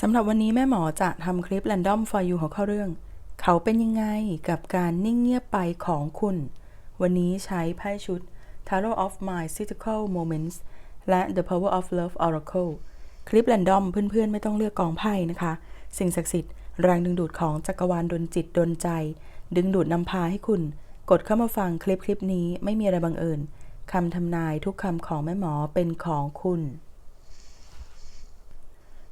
สำหรับวันนี้แม่หมอจะทำคลิป Random for you หัวข้อเรื่อง เขาเป็นยังไงกับการนิ่งเงียบไปของคุณ วันนี้ใช้ไพ่ชุด Tarot of My Cyclical Moments และ The Power of Love Oracle คลิป Random เพื่อนๆ ไม่ต้องเลือกกองไพ่นะคะ สิ่งศักดิ์สิทธิ์แรงดึงดูดของจักรวาลดนจิตดนใจ ดึงดูดนำพาให้คุณ กดเข้ามาฟังคลิปคลิปนี้ไม่มีอะไรบังเอิญคำทำนายทุกคำของแม่หมอเป็นของคุณ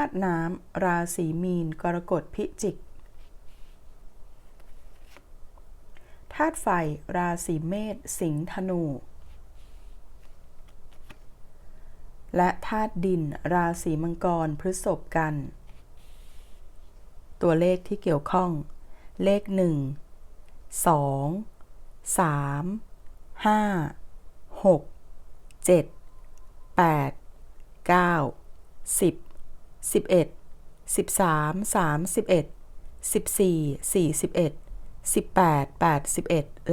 าตุน้ำราศีมีน กรกฎพิจิกธาตุไฟ ราศีเมษสิงห์ธนู และธาตุดิน ราศีมังกรพฤษภกัน ตัวเลขที่เกี่ยวข้อง เลข1 2 3 5 6 7 8 9 10 11 13 31 14 41 18 81แ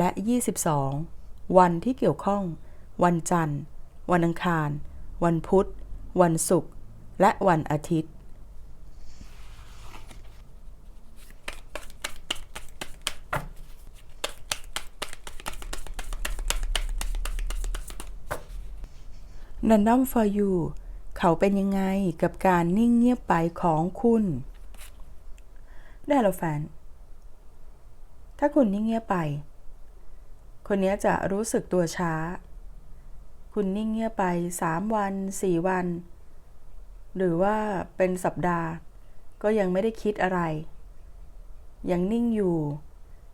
ละ22วันที่เกี่ยวข้อง วันจันทร์ วันอังคาร วันพุธ วันศุกร์และวันอาทิตย์ Random for you เขาเป็นยังไงกับการนิ่งเงียบไปของคุณได้แล้วแฟน ถ้าคุณนิ่งเงียบไป คนนี้จะรู้สึกตัวช้า คุณนิ่งเงียบไปสามวันสี่วัน หรือว่าเป็นสัปดาห์ ก็ยังไม่ได้คิดอะไร ยังนิ่งอยู่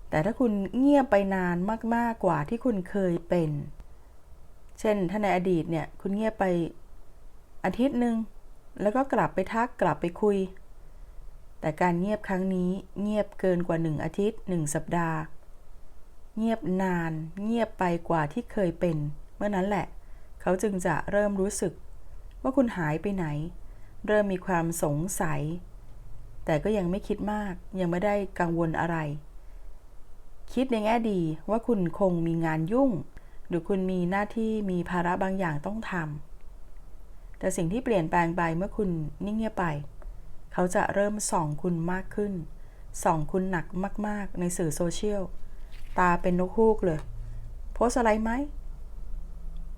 แต่ถ้าคุณเงียบไปนานมากๆกว่าที่คุณเคยเป็น เช่นถ้าในอดีตเนี่ย คุณเงียบไป อาทิตย์หนึ่งแล้วก็กลับไปทักกลับไปคุย แต่การเงียบครั้งนี้เงียบเกินกว่าหนึ่งอาทิตย์หนึ่งสัปดาห์ เงียบนาน เงียบไปกว่าที่เคยเป็น เมื่อนั้นแหละ เขาจึงจะเริ่มรู้สึก ว่าคุณหายไปไหน เริ่มมีความสงสัย แต่ก็ยังไม่คิดมาก ยังไม่ได้กังวลอะไร คิดในแง่ดีว่าคุณคงมีงานยุ่ง หรือคุณมีหน้าที่มีภาระบางอย่างต้องทำ แต่สิ่งที่เปลี่ยนแปลงไปเมื่อคุณนิ่งเงียบไป เขาจะเริ่มส่องคุณมากขึ้น ส่องคุณหนักมาก ๆ ในสื่อโซเชียล ตาเป็นนกฮูกเลย โพสอะไรไหม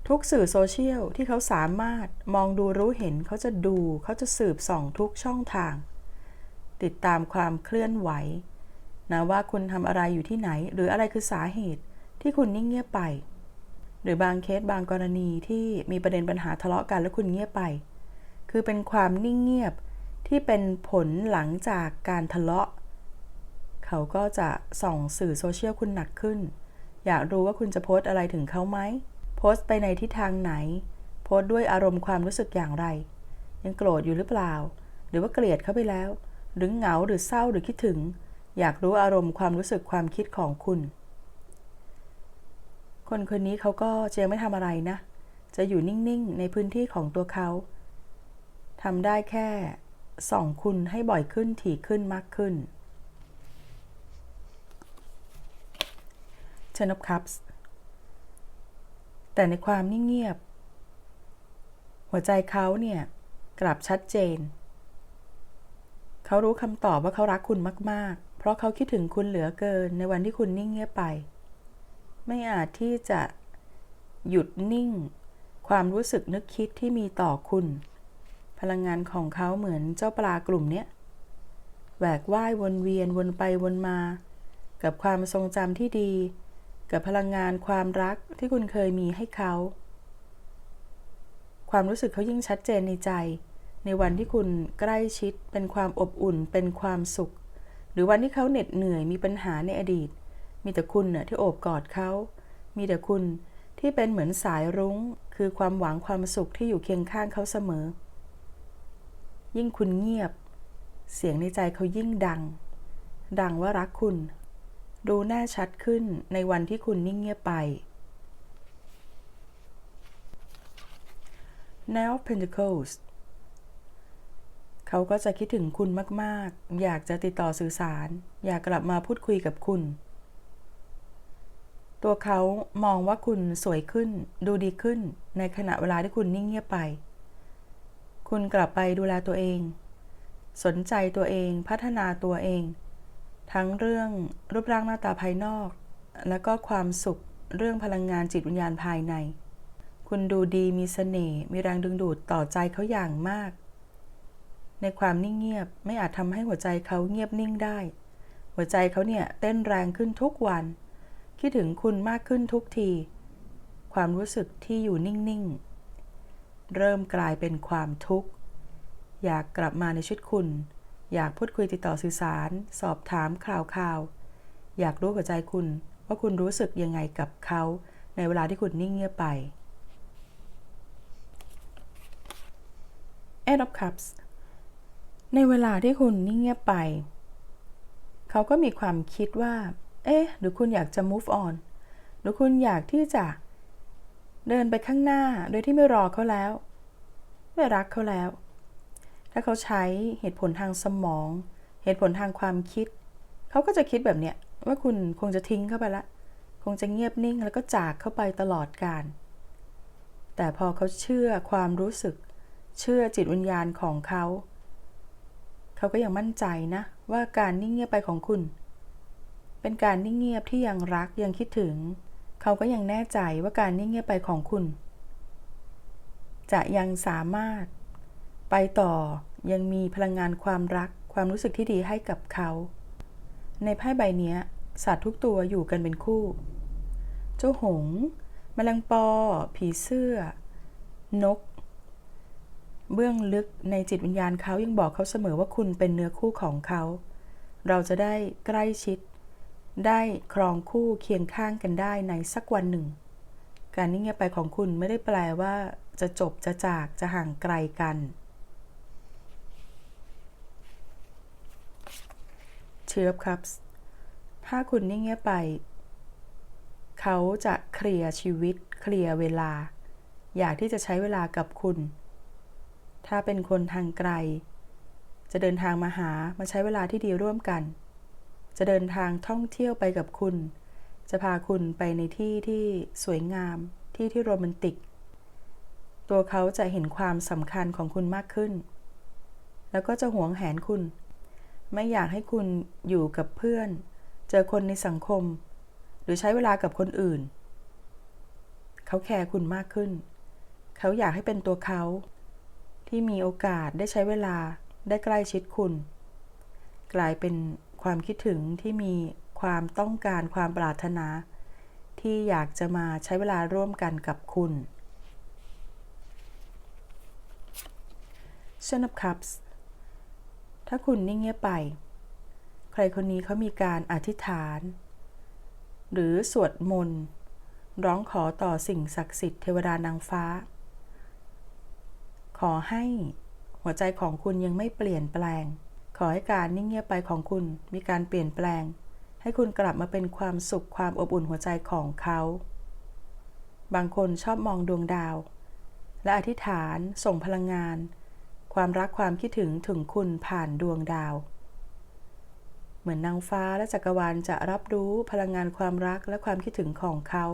ทุกสื่อโซเชียลที่เขาสามารถมองดูรู้เห็นเขาจะดู เขาจะสืบส่องทุกช่องทาง ติดตามความเคลื่อนไหวนะว่าคุณทำอะไรอยู่ที่ไหน หรืออะไรคือสาเหตุที่คุณนิ่งเงียบไป หรือบางเคสบางกรณีที่มีประเด็นปัญหาทะเลาะกันแล้วคุณเงียบไป คือเป็นความนิ่งเงียบที่เป็นผลหลังจากการทะเลาะ เขาก็จะส่องสื่อโซเชียลคุณหนักขึ้น อยากรู้ว่าคุณจะโพสต์อะไรถึงเขาไหม โพสต์ไปในทิศทางไหน โพสต์ด้วยอารมณ์ความรู้สึกอย่างไร ยังโกรธอยู่หรือเปล่า หรือว่าเกลียดเขาไปแล้ว หรือเหงาหรือเศร้าหรือคิดถึง อยากรู้อารมณ์ความรู้สึกความคิดของคุณ คนคนนี้เขาก็จะไม่ทำอะไรนะ จะอยู่นิ่ง ๆ ในพื้นที่ของตัวเขาทำได้แค่ส่องคุณให้บ่อยขึ้นถี่ขึ้นมากขึ้น Ten of Cups แต่ในความนิ่งเงียบ หัวใจเขาเนี่ยกลับชัดเจน เขารู้คำตอบว่าเขารักคุณมาก ๆ เพราะเขาคิดถึงคุณเหลือเกินในวันที่คุณนิ่งเงียบไป ไม่อาจที่จะหยุดนิ่ง ความรู้สึกนึกคิดที่มีต่อคุณ พลังงานของเขาเหมือนเจ้าปลากลุ่มเนี้ยแหวกว่ายวนเวียนวนไปวนมา กับความทรงจำที่ดี กับพลังงานความรักที่คุณเคยมีให้เขา ความรู้สึกเขายิ่งชัดเจนในใจ ในวันที่คุณใกล้ชิดเป็นความอบอุ่นเป็นความสุข หรือวันที่เขาเหน็ดเหนื่อยมีปัญหาในอดีต มีแต่คุณน่ะที่โอบกอดเขา มีแต่คุณที่เป็นเหมือนสายรุง้ง คือความหวังความสุขที่อยู่เคียงข้างเขาเสมอ ยิ่งคุณเงียบ เสียงในใจเขายิ่งดัง ดังว่ารักคุณ ดูแน่ชัดขึ้นในวันที่คุณนิ่งเงียบไป n of Pentacles เขาก็จะคิดถึงคุณมาก ๆ อยากจะติดต่อสื่อสาร อยากกลับมาพูดคุยกับคุณ ตัวเขามองว่าคุณสวยขึ้น ดูดีขึ้น ในขณะเวลาที่คุณนิ่งเงียบไป คุณกลับไปดูแลตัวเอง สนใจตัวเองพัฒนาตัวเอง ทั้งเรื่องรูปร่างหน้าตาภายนอก และก็ความสุขเรื่องพลังงานจิตวิญญาณภายใน คุณดูดีมีเสน่ห์มีแรงดึงดูดต่อใจเขาอย่างมาก ในความนิ่งเงียบไม่อาจทำให้หัวใจเขาเงียบนิ่งได้ หัวใจเขาเนี่ยเต้นแรงขึ้นทุกวัน คิดถึงคุณมากขึ้นทุกที ความรู้สึกที่อยู่นิ่ง ๆ เริ่มกลายเป็นความทุกข์ อยากกลับมาในชีวิตคุณ อยากพูดคุยติดต่อสื่อสาร สอบถามข่าวข่าว อยากรู้หัวใจคุณว่าคุณรู้สึกยังไงกับเขาในเวลาที่คุณนิ่งเงียบไป Eight of Cups ในเวลาที่คุณนิ่งเงียบไป เขาก็มีความคิดว่า เอ๊ะหรือคุณอยากจะ move on หรือคุณอยากที่จะเดินไปข้างหน้าโดยที่ไม่รอเขาแล้ว ไม่รักเขาแล้ว ถ้าเขาใช้เหตุผลทางสมอง เหตุผลทางความคิด เขาก็จะคิดแบบเนี้ยว่าคุณคงจะทิ้งเข้าไปละ คงจะเงียบนิ่งแล้วก็จากเข้าไปตลอดกาลแต่พอเขาเชื่อความรู้สึก เชื่อจิตวิญญาณของเขา เขาก็ยังมั่นใจนะว่าการนิ่งเงียบไปของคุณ เป็นการนิ่งเงียบที่ยังรักยังคิดถึง เขาก็ยังแน่ใจว่าการนิ่งเงียบไปของคุณ จะยังสามารถ ไปต่อยังมีพลังงานความรักความรู้สึกที่ดีให้กับเขา ในไพ่ใบนี้สัตว์ทุกตัวอยู่กันเป็นคู่ เจ้าหงส์แมลงปอ ผีเสื้อ นก เบื้องลึกในจิตวิญญาณเขายังบอกเขาเสมอว่าคุณเป็นเนื้อคู่ของเขา เราจะได้ใกล้ชิด ได้ครองคู่เคียงข้างกันได้ในสักวันหนึ่ง การนิ่งเงียบไปของคุณไม่ได้แปลว่า จะจบจะจากจะห่างไกลกัน Two of Cups ถ้าคุณนิ่งเงียบไป เขาจะเคลียร์ชีวิต เคลียร์เวลา อยากที่จะใช้เวลากับคุณ ถ้าเป็นคนทางไกล จะเดินทางมาหามาใช้เวลาที่ดีร่วมกัน จะเดินทางท่องเที่ยวไปกับคุณ จะพาคุณไปในที่ที่สวยงาม ที่ที่โรแมนติก ตัวเขาจะเห็นความสำคัญของคุณมากขึ้น แล้วก็จะหวงแหนคุณ ไม่อยากให้คุณอยู่กับเพื่อน เจอคนในสังคม หรือใช้เวลากับคนอื่น เขาแคร์คุณมากขึ้น เขาอยากให้เป็นตัวเขา ที่มีโอกาสได้ใช้เวลาได้ใกล้ชิดคุณ กลายเป็น ความคิดถึงที่มีความต้องการความปรารถนา ที่อยากจะมาใช้เวลาร่วมกันกับคุณ Ten of Cups ถ้าคุณนิ่งเงียบไป ใครคนนี้เขามีการอธิษฐาน หรือสวดมนต์ร้องขอต่อสิ่งศักดิ์สิทธิ์เทวดานางฟ้า ขอให้หัวใจของคุณยังไม่เปลี่ยนแปลง ขอให้การนิ่งเงียบไปของคุณมีการเปลี่ยนแปลง ให้คุณกลับมาเป็นความสุขความอบอุ่นหัวใจของเขา บางคนชอบมองดวงดาว และอธิษฐานส่งพลังงาน ความรักความคิดถึงถึงคุณผ่านดวงดาว เหมือนนนางฟ้าและจักรวาลจะรับรู้พลังงานความรักและความคิดถึงของเขา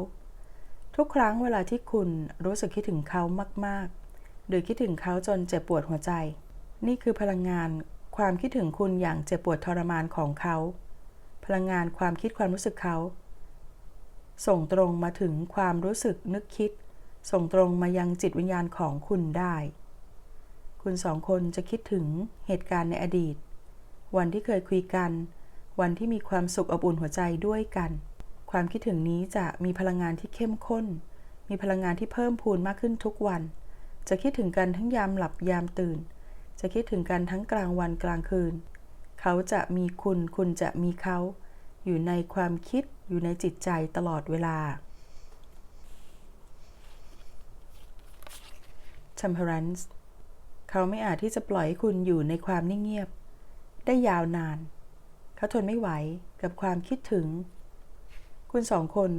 ทุกครั้งเวลาที่คุณรู้สึกคิดถึงเขามาก ๆ หรือคิดถึงเขาจนเจ็บปวดหัวใจ นี่คือพลังงาน ความคิดถึงคุณอย่างเจ็บปวดทรมานของเขา พลังงานความคิดความรู้สึกเขา ส่งตรงมาถึงความรู้สึกนึกคิด ส่งตรงมายังจิตวิญญาณของคุณได้ คุณสองคนจะคิดถึงเหตุการณ์ในอดีต วันที่เคยคุยกัน วันที่มีความสุขอบอุ่นหัวใจด้วยกัน ความคิดถึงนี้จะมีพลังงานที่เข้มข้น มีพลังงานที่เพิ่มพูนมากขึ้นทุกวัน จะคิดถึงกันทั้งยามหลับยามตื่น จะคิดถึงกันทั้งกลางวันกลางคืน เขาจะมีคุณ คุณจะมีเขา อยู่ในความคิดอยู่ในจิตใจตลอดเวลา Temperance เขาไม่อาจที่จะปล่อยให้คุณอยู่ในความนิ่งเงียบ ได้ยาวนาน เขาทนไม่ไหวกับความคิดถึง คุณสองคน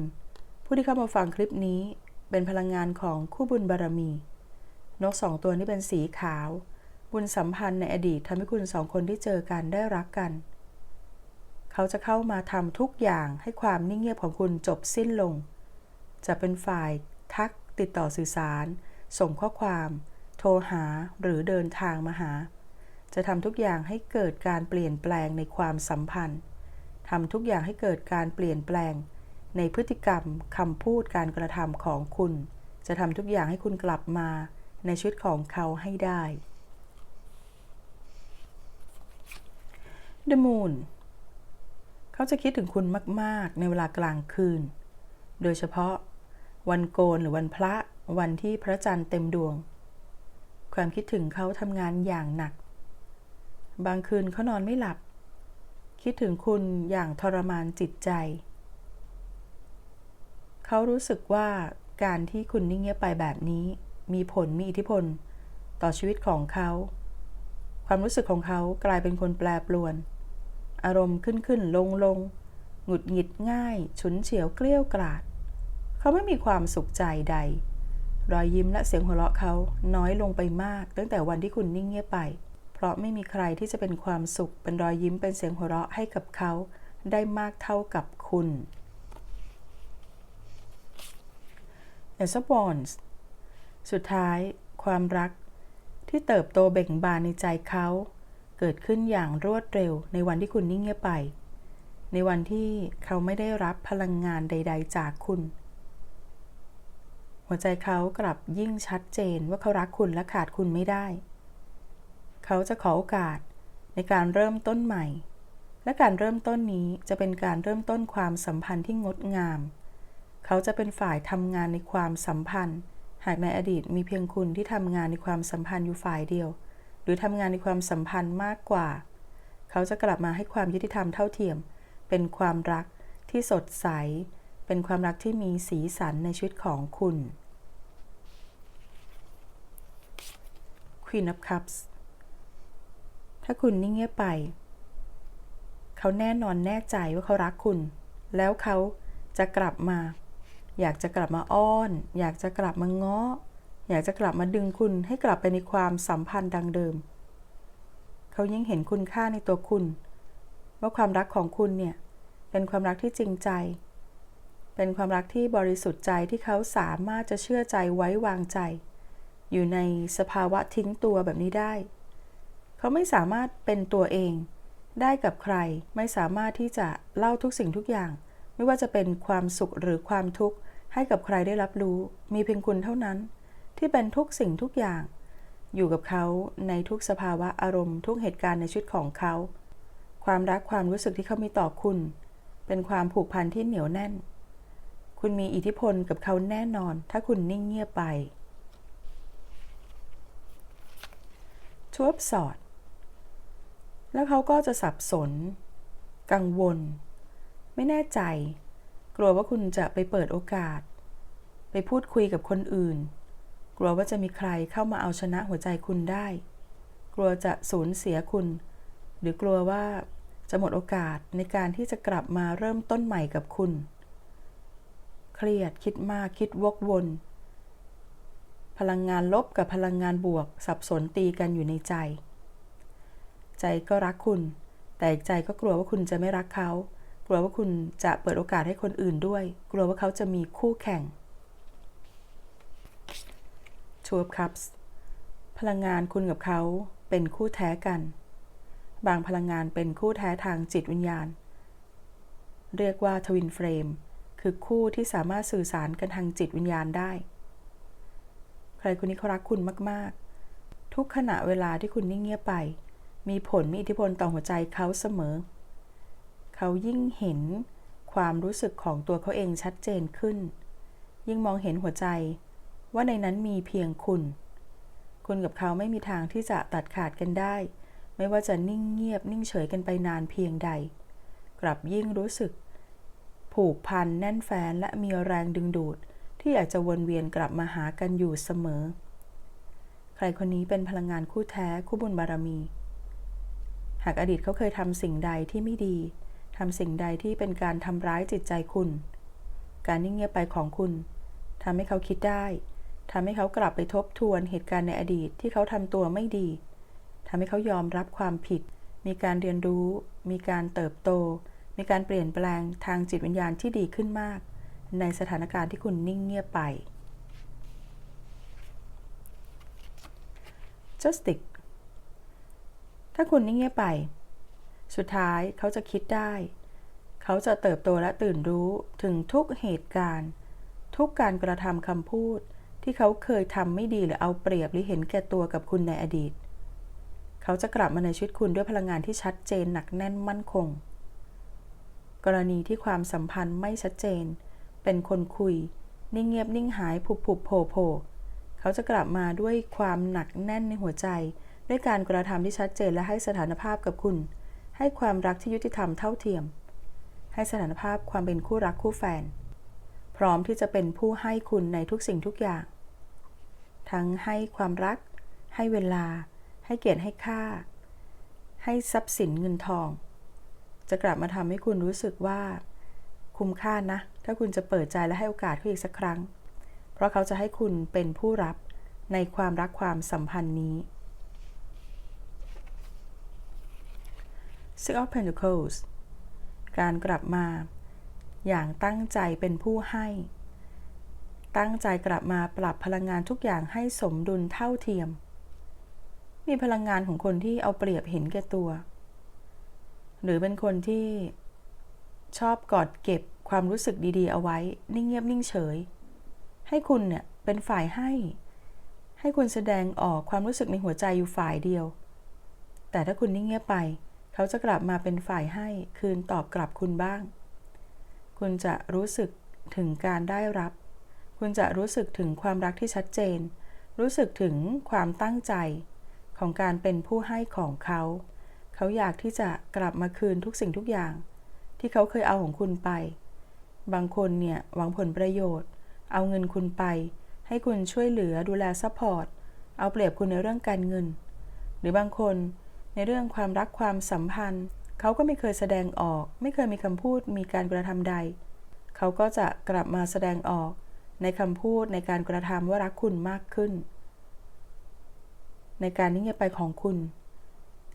ผู้ที่เข้ามาฟังคลิปนี้เป็นพลังงานของคู่บุญบารมี นกสองตัวนี้เป็นสีขาว บุญสัมพันธ์ในอดีตทำให้คุณสองคนที่เจอกันได้รักกัน เขาจะเข้ามาทำทุกอย่างให้ความนิ่งเงียบของคุณจบสิ้นลง จะเป็นฝ่ายทักติดต่อสื่อสาร ส่งข้อความ โทรหาหรือเดินทางมาหา จะทำทุกอย่างให้เกิดการเปลี่ยนแปลงในความสัมพันธ์ทำทุกอย่างให้เกิดการเปลี่ยนแปลง ในพฤติกรรมคำพูดการกระทำของคุณ จะทำทุกอย่างให้คุณกลับมาในชีวิตของเขาให้ได้ The Moon เขาจะคิดถึงคุณมากๆ ในเวลากลางคืน โดยเฉพาะ วันโกนหรือวันพระวันที่พระจันทร์เต็มดวง ความคิดถึงเขาทำงานอย่างหนัก บางคืนเขานอนไม่หลับ คิดถึงคุณอย่างทรมานจิตใจ เขารู้สึกว่าการที่คุณนิ่งเงียบไปแบบนี้ มีผลมีอิทธิพล ต่อชีวิตของเขา ความรู้สึกของเขากลายเป็นคนแปรปรวน อารมณ์ขึ้นขึ้นลงลงหงุดหงิดง่าย ฉุนเฉียวเกลี้ยวกราด เขาไม่มีความสุขใจใด รอยยิ้มและเสียงหัวเราะเขาน้อยลงไปมาก ตั้งแต่วันที่คุณนิ่งเงียบไป เพราะไม่มีใครที่จะเป็นความสุข เป็นรอยยิ้มเป็นเสียงหัวเราะให้กับเขาได้มากเท่ากับคุณ a s w a n s สุดท้าย ความรักที่เติบโตเบ่งบานในใจเขา เกิดขึ้นอย่างรวดเร็วในวันที่คุณนิ่งเงียบไป ในวันที่เขาไม่ได้รับพลังงานใด ๆ จากคุณ หัวใจเขากลับยิ่งชัดเจนว่าเขารักคุณและขาดคุณไม่ได้ เขาจะขอโอกาสในการเริ่มต้นใหม่ และการเริ่มต้นนี้จะเป็นการเริ่มต้นความสัมพันธ์ที่งดงาม เขาจะเป็นฝ่ายทำงานในความสัมพันธ์ หากในอดีตมีเพียงคุณที่ทำงานในความสัมพันธ์อยู่ฝ่ายเดียว รือทำงานในความสัมพันธ์มากกว่า เขาจะกลับมาให้ความยุติธรรมเท่าเทียม เป็นความรักที่สดใส เป็นความรักที่มีสีสันในชีวิตของคุณ Queen of Cups ถ้าคุณนิ่งเงียบไป เขาแน่นอนแน่ใจว่าเขารักคุณ แล้วเขาจะกลับมา อยากจะกลับมาอ้อน อยากจะกลับมาง้อ อยากจะกลับมาดึงคุณให้กลับไปในความสัมพันธ์ดังเดิม เขายิ่งเห็นคุณค่าในตัวคุณ ว่าความรักของคุณเนี่ย เป็นความรักที่จริงใจ เป็นความรักที่บริสุทธิ์ใจที่เขาสามารถจะเชื่อใจไว้วางใจ อยู่ในสภาวะทิ้งตัวแบบนี้ได้ เขาไม่สามารถเป็นตัวเอง ได้กับใครไม่สามารถที่จะเล่าทุกสิ่งทุกอย่าง ไม่ว่าจะเป็นความสุขหรือความทุกข์ให้กับใครได้รับรู้ มีเพียงคุณเท่านั้น ที่เป็นทุกสิ่งทุกอย่าง อยู่กับเขาในทุกสภาวะอารมณ์ทุกเหตุการณ์ในชีวิตของเขา ความรักความรู้สึกที่เขามีต่อคุณ เป็นความผูกพันที่เหนียวแน่น คุณมีอิทธิพลกับเขาแน่นอน ถ้าคุณนิ่งเงียบไปทวบสอด แล้วเขาก็จะสับสน กังวล ไม่แน่ใจ กลัวว่าคุณจะไปเปิดโอกาส ไปพูดคุยกับคนอื่น กลัวว่าจะมีใครเข้ามาเอาชนะหัวใจคุณได้ กลัวจะสูญเสียคุณ หรือกลัวว่าจะหมดโอกาสในการที่จะกลับมาเริ่มต้นใหม่กับคุณ เครียดคิดมากคิดวกวน พลังงานลบกับพลังงานบวกสับสนตีกันอยู่ในใจ ใจก็รักคุณแแต่อีกใจก็กลัวว่าคุณจะไม่รักเขา กลัวว่าคุณจะเปิดโอกาสให้คนอื่นด้วย กลัวว่าเขาจะมีคู่แข่ง Two of Cups พลังงานคุณกับเขาเป็นคู่แท้กัน บางพลังงานเป็นคู่แท้ทางจิตวิญญาณ เรียกว่าทวินเฟรมคือคู่ที่สามารถสื่อสารกันทางจิตวิญญาณได้ ใครคนนี้เขารักคุณมาก ๆ ทุกขณะเวลาที่คุณนิ่งเงียบไป มีผลมีอิทธิพลต่อหัวใจเขาเสมอ เขายิ่งเห็นความรู้สึกของตัวเขาเองชัดเจนขึ้น ยิ่งมองเห็นหัวใจ ว่าในนั้นมีเพียงคุณ คุณกับเขาไม่มีทางที่จะตัดขาดกันได้ ไม่ว่าจะนิ่งเงียบนิ่งเฉยกันไปนานเพียงใด กลับยิ่งรู้สึก ผูกพันแน่นแฟนและมีแรงดึงดูด ที่อยากจะวนเวียนกลับมาหากันอยู่เสมอ ใครคนนี้เป็นพลังงานคู่แท้คู่บุญบารมี หากอดีตเขาเคยทำสิ่งใดที่ไม่ดีทำสิ่งใดที่เป็นการทำร้ายจิตใจคุณ การนิ่งเงียบไปของคุณทำให้เขาคิดได้ ทำให้เขากลับไปทบทวนเหตุการณ์ในอดีตที่เขาทำตัวไม่ดีทำให้เขายอมรับความผิด มีการเรียนรู้ มีการเติบโต มีการเปลี่ยนแปลงทางจิตวิญญาณที่ดีขึ้นมาก ในสถานการณ์ที่คุณนิ่งเงียบไป justice ถ้าคุณนิ่งเงียบไป สุดท้ายเขาจะคิดได้ เขาจะเติบโตและตื่นรู้ถึงทุกเหตุการณ์ ทุกการกระทำคำพูด ที่เขาเคยทำไม่ดีหรือเอาเปรียบหรือเห็นแก่ตัวกับคุณในอดีต เขาจะกลับมาในชีวิตคุณด้วยพลังงานที่ชัดเจนหนักแน่นมั่นคง กรณีที่ความสัมพันธ์ไม่ชัดเจน เป็นคนคุย นิ่งเงียบนิ่งหายผุบผุบโผโผเขาจะกลับมาด้วยความหนักแน่นในหัวใจ ด้วยการกระทำที่ชัดเจนและให้สถานภาพกับคุณ ให้ความรักที่ยุติธรรมเท่าเทียม ให้สถานภาพความเป็นคู่รักคู่แฟนพร้อมที่จะเป็นผู้ให้คุณในทุกสิ่งทุกอย่าง ทั้งให้ความรัก ให้เวลา ให้เกียรติให้ค่า ให้ทรัพย์สินเงินทอง จะกลับมาทำให้คุณรู้สึกว่า คุ้มค่านะ ถ้าคุณจะเปิดใจและให้โอกาสเขาอีกสักครั้ง เพราะเขาจะให้คุณเป็นผู้รับในความรักความสัมพันธ์นี้ Six of Pentacles การกลับมา อย่างตั้งใจเป็นผู้ให้ ตั้งใจกลับมาปรับพลังงานทุกอย่างให้สมดุลเท่าเทียม มีพลังงานของคนที่เอาเปรียบเห็นแก่ตัว หรือเป็นคนที่ชอบกอดเก็บความรู้สึกดีๆ เอาไว้ นิ่งเงียบนิ่งเฉย ให้คุณเนี่ยเป็นฝ่ายให้ ให้คุณแสดงออกความรู้สึกในหัวใจอยู่ฝ่ายเดียว แต่ถ้าคุณนิ่งเงียบไป เขาจะกลับมาเป็นฝ่ายให้คืนตอบกลับคุณบ้าง คุณจะรู้สึกถึงการได้รับ คุณจะรู้สึกถึงความรักที่ชัดเจน รู้สึกถึงความตั้งใจ ของการเป็นผู้ให้ของเขา เขาอยากที่จะกลับมาคืนทุกสิ่งทุกอย่าง ที่เขาเคยเอาของคุณไป บางคนเนี่ยหวังผลประโยชน์ เอาเงินคุณไป ให้คุณช่วยเหลือดูแลซัพพอร์ต เอาเปรียบคุณในเรื่องการเงิน หรือบางคนในเรื่องความรักความสัมพันธ์ เขาก็ไม่เคยแสดงออก ไม่เคยมีคำพูดมีการกระทำใด เขาก็จะกลับมาแสดงออก ในคำพูดในการกระทำว่ารักคุณมากขึ้น ในการนิ่งเงียบไปของคุณ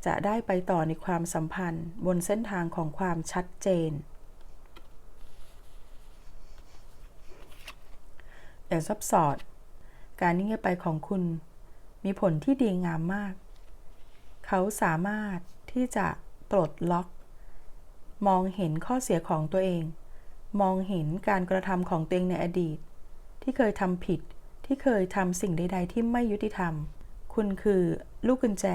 จะได้ไปต่อในความสัมพันธ์บนเส้นทางของความชัดเจน แต่ซับสอด การนิ่งเงียบไปของคุณ มีผลที่ดีงามมาก เขาสามารถที่จะปลดล็อก มองเห็นข้อเสียของตัวเอง มองเห็นการกระทำของตัวเองในอดีต ที่เคยทำผิด ที่เคยทำสิ่งใด ๆ ที่ไม่ยุติธรรม คุณคือลูกกุญแจ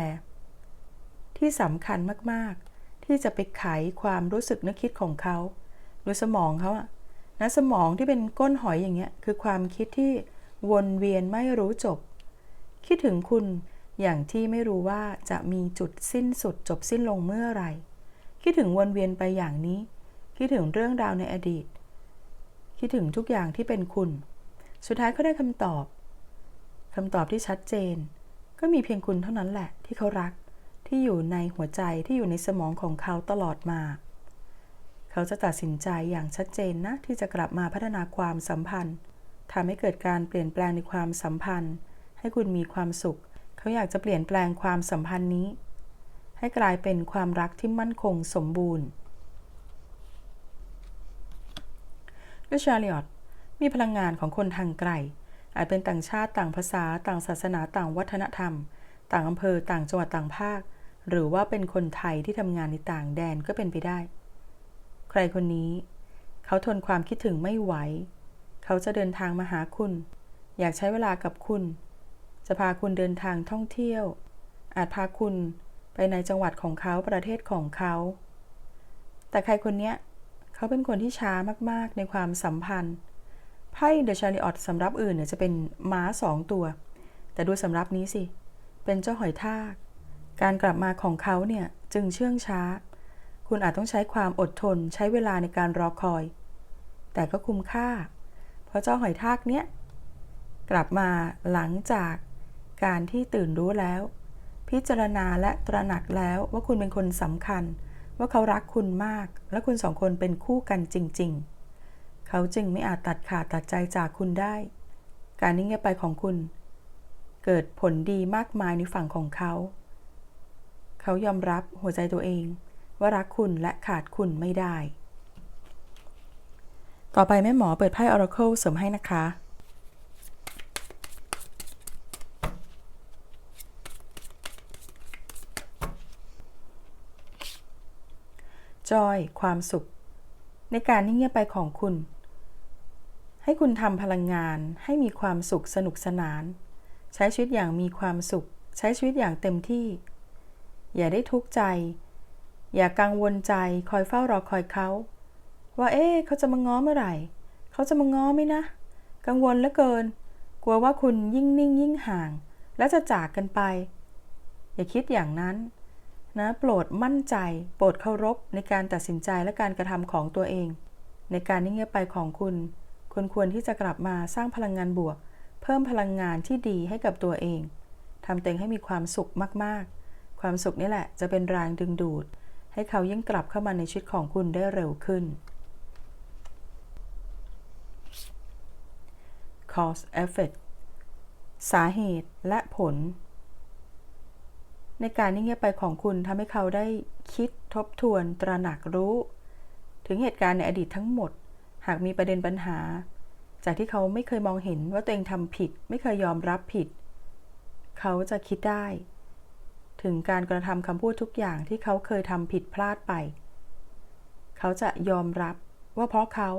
ที่สำคัญมากๆ ที่จะไปไขความรู้สึกนึกคิดของเขาหรือสมองเขาอะนะสมองที่เป็นก้นหอยอย่างเงี้ยคือความคิดที่วนเวียนไม่รู้จบ คิดถึงคุณอย่างที่ไม่รู้ว่าจะมีจุดสิ้นสุดจบสิ้นลงเมื่อไรคิดถึงวนเวียนไปอย่างนี้ คิดถึงเรื่องราวในอดีต คิดถึงทุกอย่างที่เป็นคุณ สุดท้ายก็ได้คำตอบคำตอบที่ชัดเจน ก็มีเพียงคุณเท่านั้นแหละ ที่เขารักที่อยู่ในหัวใจที่อยู่ในสมองของเขาตลอดมา เขาจะตัดสินใจอย่างชัดเจนนะ ที่จะกลับมาพัฒนาความสัมพันธ์ทำให้เกิดการเปลี่ยนแปลงในความสัมพันธ์ ให้คุณมีความสุข เขาอยากจะเปลี่ยนแปลงความสัมพันธ์นี้ ให้กลายเป็นความรักที่มั่นคงสมบูรณ์ด้วยชาลิออต มีพลังงานของคนทางไกล อาจเป็นต่างชาติต่างภาษา ต่างศาสนาต่างวัฒนธรรม ต่างอำเภอต่างจังหวัดต่างภาค หรือว่าเป็นคนไทยที่ทำงานในต่างแดนก็เป็นไปได้ ใครคนนี้ เขาทนความคิดถึงไม่ไหว เขาจะเดินทางมาหาคุณ อยากใช้เวลากับคุณ จะพาคุณเดินทางท่องเที่ยว อาจพาคุณไปในจังหวัดของเขาประเทศของเขา แต่ใครคนนี้เขาเป็นคนที่ช้ามากๆในความสัมพันธ์ ไพ่เดอะชาริออตสำรับอื่นเนี่ยจะเป็นม้าสองตัว แต่ดูสำรับนี้สิ เป็นเจ้าหอยทาก การกลับมาของเขาเนี่ยจึงเชื่องช้า คุณอาจต้องใช้ความอดทนใช้เวลาในการรอคอย แต่ก็คุ้มค่า เพราะเจ้าหอยทากเนี้ยกลับมาหลังจากการที่ตื่นรู้แล้ว พิจารณาและตระหนักแล้วว่าคุณเป็นคนสำคัญ ว่าเขารักคุณมาก และคุณสองคนเป็นคู่กันจริง ๆ เขาจึงไม่อาจตัดขาดตัดใจจากคุณได้ การนิ่งเงียบไปของคุณ เกิดผลดีมากมายในฝั่งของเขา เขายอมรับหัวใจตัวเอง ว่ารักคุณและขาดคุณไม่ได้ ต่อไปแม่หมอเปิดไพ่ Oracle เสริมให้นะคะจอย ความสุข ในการนิ่งเงียบไปของคุณ ให้คุณทำพลังงานให้มีความสุขสนุกสนาน ใช้ชีวิตอย่างมีความสุข ใช้ชีวิตอย่างเต็มที่ อย่าได้ทุกข์ใจ อย่ากังวลใจคอยเฝ้ารอคอยเขา ว่าเอ๊ะเขาจะมาง้อเมื่อไหร่ เขาจะมาง้อไหมนะ กังวลเหลือเกิน กลัวว่าคุณยิ่งนิ่งยิ่งห่าง และจะจากกันไป อย่าคิดอย่างนั้นนะโปรดมั่นใจ โปรดเคารพในการตัดสินใจและการกระทำของตัวเอง ในการนิ่งเงียบไปของคุณ คุณควรที่จะกลับมาสร้างพลังงานบวก เพิ่มพลังงานที่ดีให้กับตัวเองทำตัวเองให้มีความสุขมากๆ ความสุขนี่แหละ จะเป็นแรงดึงดูด ให้เขายิ่งกลับเข้ามาในชีวิตของคุณได้เร็วขึ้น cause effect สาเหตุและผล ในการนิ่งเงียบไปของคุณทำให้เขาได้คิดทบทวนตระหนักรู้ ถึงเหตุการณ์ในอดีตทั้งหมด หากมีประเด็นปัญหา จากที่เขาไม่เคยมองเห็นว่าตัวเองทำผิด ไม่เคยยอมรับผิด เขาจะคิดได้ ถึงการกระทำคำพูดทุกอย่างที่เขาเคยทำผิดพลาดไป เขาจะยอมรับว่าเพราะเขา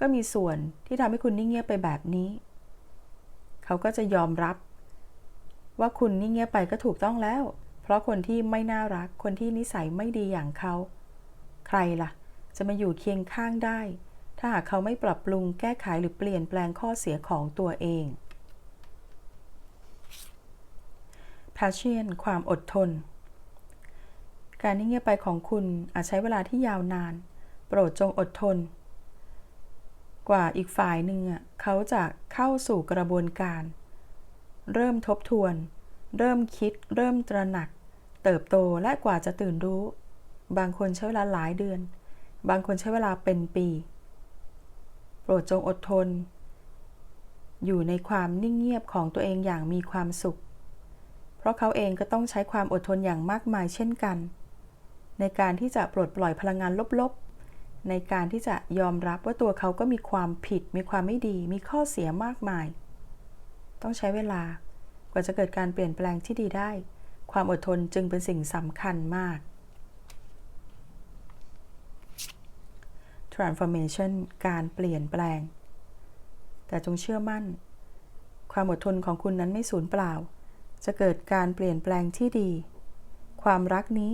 ก็มีส่วนที่ทำให้คุณนิ่งเงียบไปแบบนี้ เขาก็จะยอมรับ ว่าคุณนิ่งเงียบไปก็ถูกต้องแล้ว เพราะคนที่ไม่น่ารัก คนที่นิสัยไม่ดีอย่างเขา ใครล่ะ จะมาอยู่เคียงข้างได้ ถ้าหากเขาไม่ปรับปรุงแก้ไขหรือเปลี่ยนแปลงข้อเสียของตัวเอง passion ความอดทน การนิ่งเงียบไปของคุณอาจใช้เวลาที่ยาวนาน โปรดจงอดทน กว่าอีกฝ่ายหนึ่งเขาจะเข้าสู่กระบวนการ เริ่มทบทวน เริ่มคิด เริ่มตระหนัก เติบโตและกว่าจะตื่นรู้ บางคนใช้เวลาหลายเดือน บางคนใช้เวลาเป็นปี โปรดจงอดทน อยู่ในความนิ่งเงียบของตัวเองอย่างมีความสุข เพราะเขาเองก็ต้องใช้ความอดทนอย่างมากมายเช่นกัน ในการที่จะปลดปล่อยพลังงานลบๆ ในการที่จะยอมรับว่าตัวเขาก็มีความผิด มีความไม่ดี มีข้อเสียมากมาย ต้องใช้เวลากว่าจะเกิดการเปลี่ยนแปลงที่ดีได้ ความอดทนจึงเป็นสิ่งสำคัญมาก transformation การเปลี่ยนแปลง แต่จงเชื่อมั่น ความอดทนของคุณนั้นไม่สูญเปล่า จะเกิดการเปลี่ยนแปลงที่ดี ความรักนี้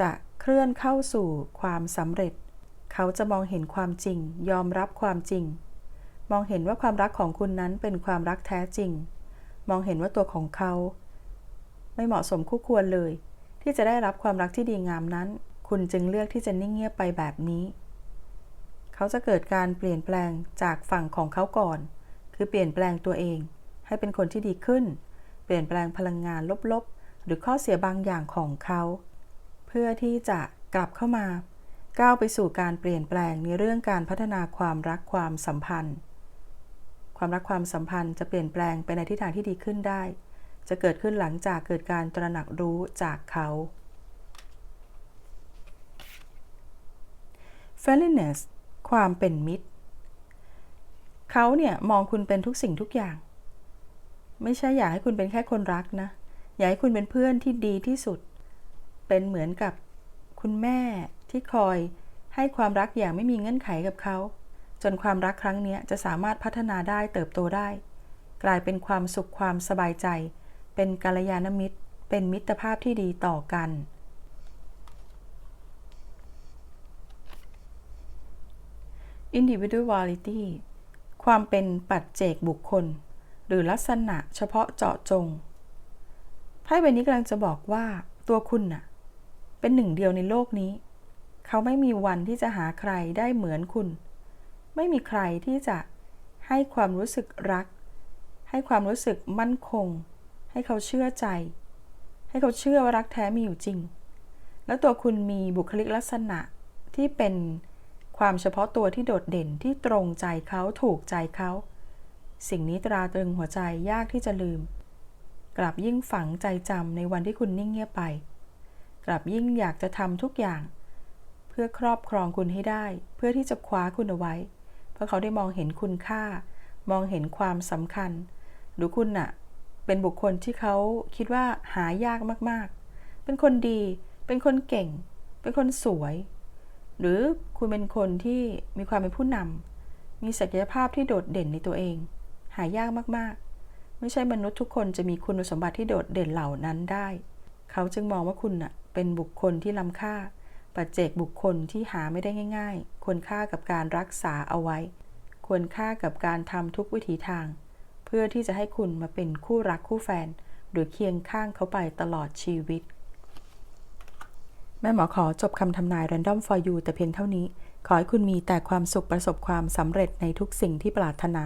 จะเคลื่อนเข้าสู่ความสำเร็จ เขาจะมองเห็นความจริง ยอมรับความจริง มองเห็นว่าความรักของคุณนั้นเป็นความรักแท้จริง มองเห็นว่าตัวของเขา ไม่เหมาะสมคู่ควรเลย ที่จะได้รับความรักที่ดีงามนั้น คุณจึงเลือกที่จะนิ่งเงียบไปแบบนี้ เขาจะเกิดการเปลี่ยนแปลงจากฝั่งของเขาก่อน คือเปลี่ยนแปลงตัวเอง ให้เป็นคนที่ดีขึ้น เปลี่ยนแปลงพลังงานลบๆ หรือข้อเสียบางอย่างของเขา เพื่อที่จะกลับเข้ามาก้าวไปสู่การเปลี่ยนแปลงในเรื่องการพัฒนาความรักความสัมพันธ์ ความรักความสัมพันธ์จะเปลี่ยนแปลงไปในทิศทางที่ดีขึ้นได้ จะเกิดขึ้นหลังจากเกิดการตระหนักรู้จากเขา friendliness ความเป็นมิตร เขาเนี่ยมองคุณเป็นทุกสิ่งทุกอย่าง ไม่ใช่อยากให้คุณเป็นแค่คนรักนะ อยากให้คุณเป็นเพื่อนที่ดีที่สุด เป็นเหมือนกับคุณแม่ที่คอยให้ความรักอย่างไม่มีเงื่อนไขกับเขา จนความรักครั้งนี้จะสามารถพัฒนาได้เติบโตได้ กลายเป็นความสุขความสบายใจ เป็นกัลยาณมิตร เป็นมิตรภาพที่ดีต่อกัน individuality ความเป็นปัจเจกบุคคล หรือลักษณะเฉพาะเจาะจงไพ่ใบนี้กำลังจะบอกว่าตัวคุณน่ะ เป็นหนึ่งเดียวในโลกนี้ เขาไม่มีวันที่จะหาใครได้เหมือนคุณ ไม่มีใครที่จะให้ความรู้สึกรัก ให้ความรู้สึกมั่นคง ให้เขาเชื่อใจ ให้เขาเชื่อว่ารักแท้มีอยู่จริง แล้วตัวคุณมีบุคลิกลักษณะที่เป็น ความเฉพาะตัวที่โดดเด่นที่ตรงใจเขาถูกใจเขา สิ่งนี้ตราตรึงหัวใจยากที่จะลืม กลับยิ่งฝังใจจำในวันที่คุณนิ่งเงียบไป กลับยิ่งอยากจะทำทุกอย่าง เพื่อครอบครองคุณให้ได้ เพื่อที่จะคว้าคุณเอาไว้ เพราะเขาได้มองเห็นคุณค่า มองเห็นความสำคัญ หรือคุณน่ะ เป็นบุคคลที่เขาคิดว่าหายากมากๆ เป็นคนดี เป็นคนเก่ง เป็นคนสวย หรือคุณเป็นคนที่มีความเป็นผู้นำมีศักยภาพที่โดดเด่นในตัวเอง หายากมากๆ ไม่ใช่มนุษย์ทุกคนจะมีคุณสมบัติที่โดดเด่นเหล่านั้นได้ เขาจึงมองว่าคุณน่ะเป็นบุคคลที่ล้ำค่า ปัจเจกบุคคลที่หาไม่ได้ง่าย ๆ ควรค่ากับการรักษาเอาไว้ ควรค่ากับการทำทุกวิถีทาง เพื่อที่จะให้คุณมาเป็นคู่รักคู่แฟน หรือเคียงข้างเขาไปตลอดชีวิต แม่หมอขอจบคำทำนาย Random for You แต่เพียงเท่านี้ ขอให้คุณมีแต่ความสุขประสบความสำเร็จในทุกสิ่งที่ปรารถนา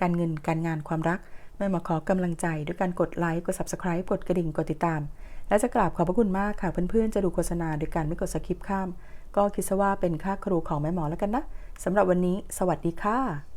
การเงินการงานความรัก แม่หมอขอกำลังใจด้วยการกดไลค์กด Subscribe กดกระดิ่งกดติดตาม และจะกราบขอบพระคุณมากค่ะเพื่อนๆจะดูโฆษณาโดยการไม่กดสคริปข้าม ก็คิดซะว่าเป็นค่าครูของแม่หมอแล้วกันนะสำหรับวันนี้ สวัสดีค่ะ